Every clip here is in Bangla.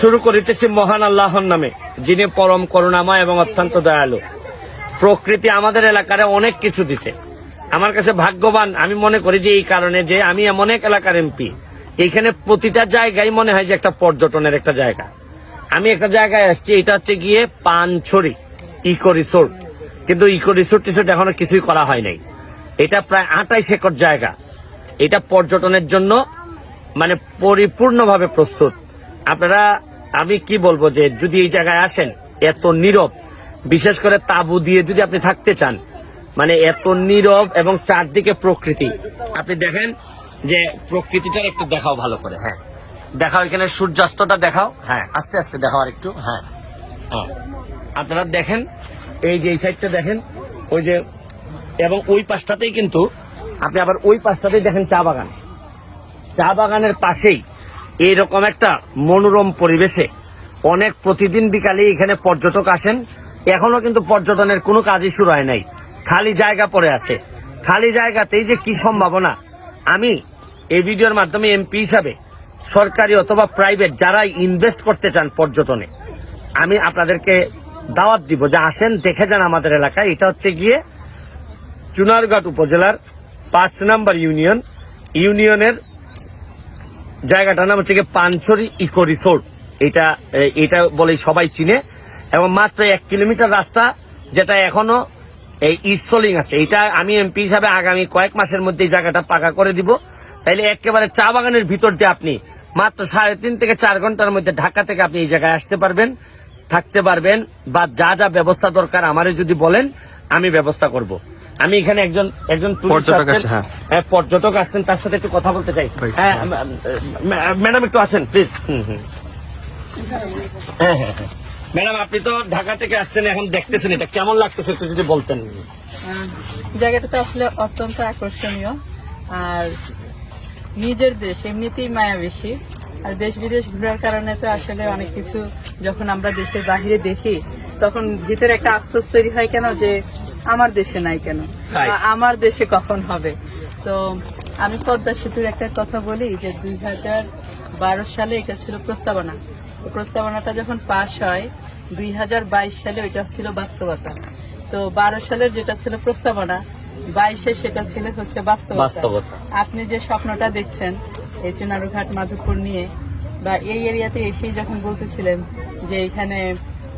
শুরু করিতেছি মহান আল্লাহর নামে, যিনি পরম করুণাময় এবং অত্যন্ত দয়ালু। প্রকৃতি আমাদের এলাকার অনেক কিছু দিছে। আমার কাছে ভাগ্যবান, আমি মনে করি যে এই কারণে যে আমি এমন এক এলাকার এমপি। এইখানে প্রতিটা জায়গায় মনে হয় যে একটা পর্যটনের একটা জায়গা। আমি একটা জায়গায় আসছি, এটা হচ্ছে গিয়ে পানছড়ি ইকো রিসোর্ট। কিন্তু ইকো রিসোর্ট টিসোর্ট এখনও কিছুই করা হয় নাই। এটা প্রায় আঠাইশ একর জায়গা। এটা পর্যটনের জন্য মানে পরিপূর্ণভাবে প্রস্তুত। আপনারা, আমি কি বলব যে যদি এই জায়গায় আসেন, এত নীরব, বিশেষ করে তাবু দিয়ে যদি আপনি থাকতে চান মানে এত নীরব এবং চারদিকে প্রকৃতি, আপনি দেখেন যে প্রকৃতিটার একটু দেখাও ভালো করে হ্যাঁ। দেখাও এখানে সূর্যাস্তটা দেখাও হ্যাঁ আস্তে আস্তে দেখাও আর একটু হ্যাঁ। হ্যাঁ। আপনারা দেখেন, এই যে এই সাইডটা দেখেন, ওই যে, এবং ওই পাশটাতেই কিন্তু, আপনি আবার ওই পাশটাতেই দেখেন চা বাগান। চা বাগানের পাশেই এইরকম একটা মনোরম পরিবেশে অনেক প্রতিদিন বিকালে এখানে পর্যটক আসেন। এখনও কিন্তু পর্যটনের কোনো কাজই শুরু হয় নাই। খালি জায়গা পড়ে আছে। খালি জায়গাতেই যে কি সম্ভাবনা? আমি এই ভিডিওর মাধ্যমে এমপি হিসাবে, সরকারি অথবা প্রাইভেট যারা ইনভেস্ট করতে চান পর্যটনে, আমি আপনাদেরকে দাওয়াত দিব যে আসেন, দেখে যান আমাদের এলাকায়। এটা হচ্ছে গিয়ে চুনারঘাট উপজেলার পাঁচ নাম্বার ইউনিয়ন। ইউনিয়নের জায়গাটার নাম হচ্ছে পানছড়ি ইকো রিসোর্ট। এটা এটা বলে সবাই চিনে। এবং মাত্র এক কিলোমিটার রাস্তা, যেটা এখনও এই ইসলিং আছে। এটা আমি এমপি হিসাবে আগামী কয়েক মাসের মধ্যে এই জায়গাটা পাকা করে দিব। তাইলে একেবারে চা বাগানের ভিতর দিয়ে আপনি মাত্র সাড়ে তিন থেকে চার ঘণ্টার মধ্যে ঢাকা থেকে আপনি এই জায়গায় আসতে পারবেন, থাকতে পারবেন, বা যা যা ব্যবস্থা দরকার আমারে যদি বলেন, আমি ব্যবস্থা করব। আমি এখানে একজন একজন পর্যটক আসছেন। হ্যাঁ। হ্যাঁ, পর্যটক আসছেন তার সাথে একটু কথা বলতে চাই। হ্যাঁ ম্যাডাম একটু আসেন প্লিজ হ্যাঁ হ্যাঁ হ্যাঁ। ম্যাডাম আপনি তো ঢাকা থেকে আসছেন এখন দেখতেছেন এটা। কেমন লাগতেছে একটু যদি বলতেন? জায়গাটা তো আসলে অত্যন্ত আকর্ষণীয়। আর নিজের দেশ এমনিতেই মায়া বেশি। আর দেশ বিদেশ ঘোরার কারণে তো আসলে অনেক কিছু যখন আমরা দেশের বাহিরে দেখি তখন ভিতরে একটা আফসোস তৈরি হয় কেন যে আমার দেশে নাই কেন? আমার দেশে কখন হবে? তো আমি পদ্মা সেতুর একটা কথা বলি যে দুই হাজার বারো সালে এটা ছিল প্রস্তাবনা। প্রস্তাবনাটা যখন পাশ হয় দুই হাজার বাইশ সালে ওইটা ছিল বাস্তবতা। তো বারো সালের যেটা ছিল প্রস্তাবনা বাইশে সেটা ছিল হচ্ছে বাস্তবতা। আপনি যে স্বপ্নটা দেখছেন এই চুনারুঘাট মাধবপুর নিয়ে বা এই এরিয়াতে এসেই যখন বলতেছিলেন যে এখানে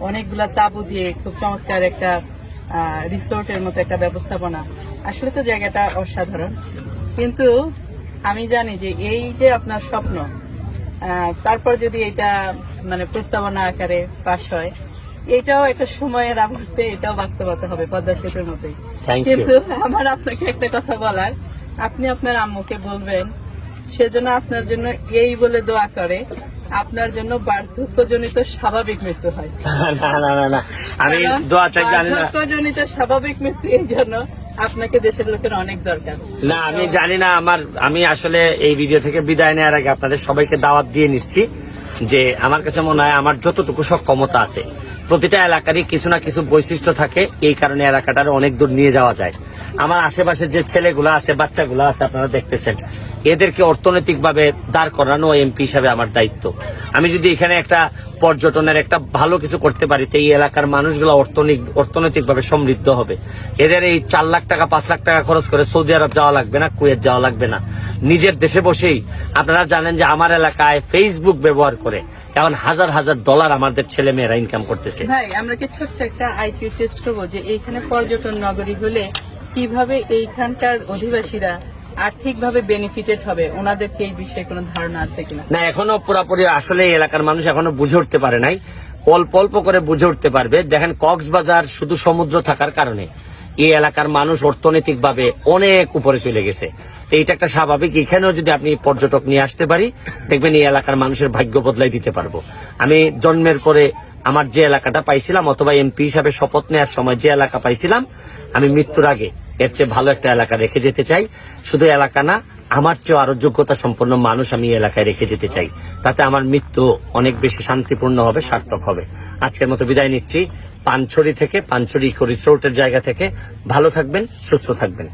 অনেকগুলা তাবু দিয়ে খুব চমৎকার একটা রিসোর্টের মতো একটা ব্যবস্থাপনা। আসলে তো জায়গাটা অসাধারণ। কিন্তু আমি জানি যে এই যে আপনার স্বপ্ন তারপর যদি এটা মানে প্রস্তাবনা আকারে পাশ হয় এটাও একটা সময়ের আবর্তে এটাও বাস্তবতা হবে পদ্মা সেতুর মতোই। কিন্তু আমার আপনাকে একটা কথা বলার। আপনি আপনার আম্মুকে বলবেন সেজন্য আপনার জন্য এই বলে দোয়া করে আপনার জন্য বার্ধক্যজনিত স্বাভাবিক মৃত্যু হয়। না না না না আমি দোয়া চাই জানি না। বার্ধক্যজনিত স্বাভাবিক মৃত্যু এই জন্য আপনাকে দেশের লোকের অনেক দরকার। না আমি জানি না আমার আমি আসলে এই ভিডিও থেকে বিদায় নেওয়ার আগে আপনাদের সবাইকে দাওয়াত দিয়ে নিচ্ছি যে আমার কাছে মনে হয় আমার যতটুকু সক্ষমতা আছে প্রতিটা এলাকারই কিছু না কিছু বৈশিষ্ট্য থাকে এই কারণে এলাকাটার অনেক দূর নিয়ে যাওয়া যায়। আমার আশেপাশে যে ছেলেগুলো আছে বাচ্চাগুলো আছে আপনারা দেখতেছেন। এদেরকে অর্থনৈতিকভাবে দাঁড় করানো এমপি হিসাবে আমার দায়িত্ব। আমি যদি এখানে একটা পর্যটনের একটা ভালো কিছু করতে পারি, তো এই এলাকার মানুষগুলো অর্থনৈতিক অর্থনৈতিকভাবে সমৃদ্ধ হবে। এদের এই চার লাখ টাকা, পাঁচ লাখ টাকা খরচ করে সৌদি আরব যাওয়া লাগবে না, কুয়েত যাওয়া লাগবে না। নিজের দেশে বসেই আপনারা জানেন যে আমার এলাকায় ফেসবুক ব্যবহার করে এখন হাজার হাজার ডলার আমাদের ছেলে মেয়েরা ইনকাম করতেছে আমরা কি ছোট্ট একটা আইকিউ টেস্ট করব যে এইখানে পর্যটন নগরী হলে কীভাবে এইখানকার অধিবাসীরা আর্থিকভাবে বেনিফিটেড হবে। ওনাদেরকে এই বিষয়ে কোনো ধারণা আছে কিনা? না, এখনও পুরাপুরি আসলে এলাকার মানুষ এখনও বুঝে উঠতে পারে নাই। অল্প অল্প করে বুঝে উঠতে পারবে। দেখেন, কক্সবাজার শুধু সমুদ্র থাকার কারণে এই এলাকার মানুষ অর্থনৈতিক ভাবে অনেক উপরে চলে গেছে। তো এটা একটা স্বাভাবিক। এখানেও যদি আপনি পর্যটক নিয়ে আসতে পারি, দেখবেন এই এলাকার মানুষের ভাগ্য বদলাই দিতে পারব। আমি জন্মের পরে আমার যে এলাকাটা পাইছিলাম, অথবা এমপি হিসাবে শপথ নেওয়ার সময় যে এলাকা পাইছিলাম, আমি মৃত্যুর আগে এর চেয়ে ভালো একটা এলাকা রেখে যেতে চাই। শুধু এলাকা না, আমার চেয়ে আরও যোগ্যতা সম্পন্ন মানুষ আমি এলাকায় রেখে যেতে চাই। তাতে আমার মৃত্যু অনেক বেশি শান্তিপূর্ণ হবে, সার্থক হবে। আজকের মতো বিদায় নিচ্ছি। পানছড়ি থেকে, পানছড়ি ইকো রিসোর্টের জায়গা থেকে। ভালো থাকবেন, সুস্থ থাকবেন।